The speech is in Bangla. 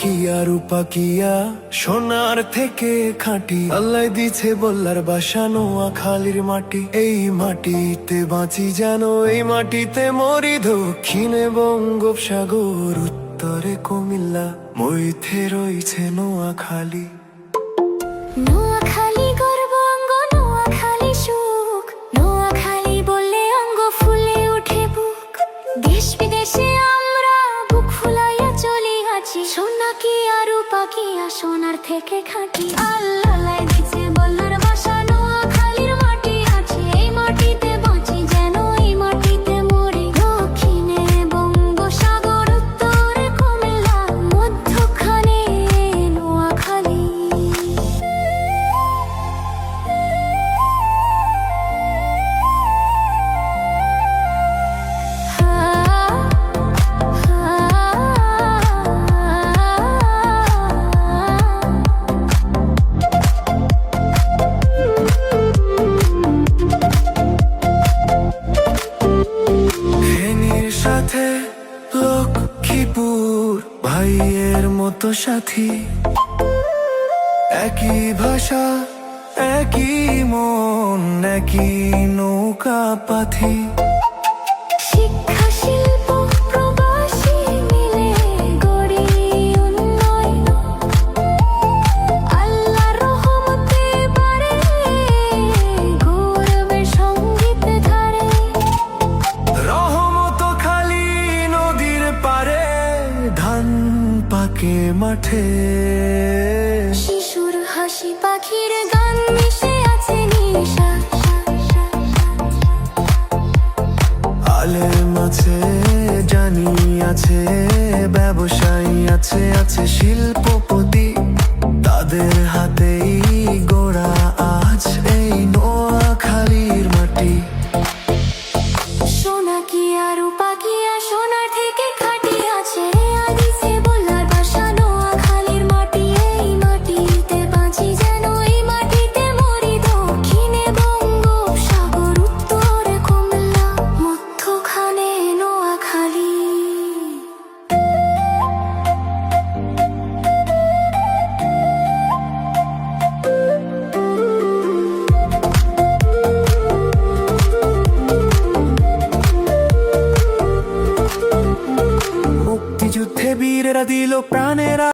কি আর উপাকিয়া সোনার থেকে খাঁটি। আল্লাহ দিছে বল্লার বাসা নোয়া খালির মাটি। এই মাটিতে বাঁচি যেন, এই মাটিতে মরি দক্ষিণে বঙ্গোপসাগর, উত্তরে কুমিল্লা, মৈথে রয়েছে নোয়া খালি। আছি সোনা কি আর পাখি আর সোনার থেকে খাঁটি। আল্লাহ সাথে লক্ষ্মীপুর ভাইয়ের মতো সাথী। একই ভাষা একই মন একই নৌকা পাথি। ধান পাকে মাঠে। শিশুর হাসি পাখির গান মিশে আছে নিশা। আলেম আছে জানি আছে ব্যবসায়ী আছে আছে শিল্পপতি। তাদের হাতেই গোড়া আজ এই নোয়াখালীর মাটি। তীরেরা দিল প্রাণেরা।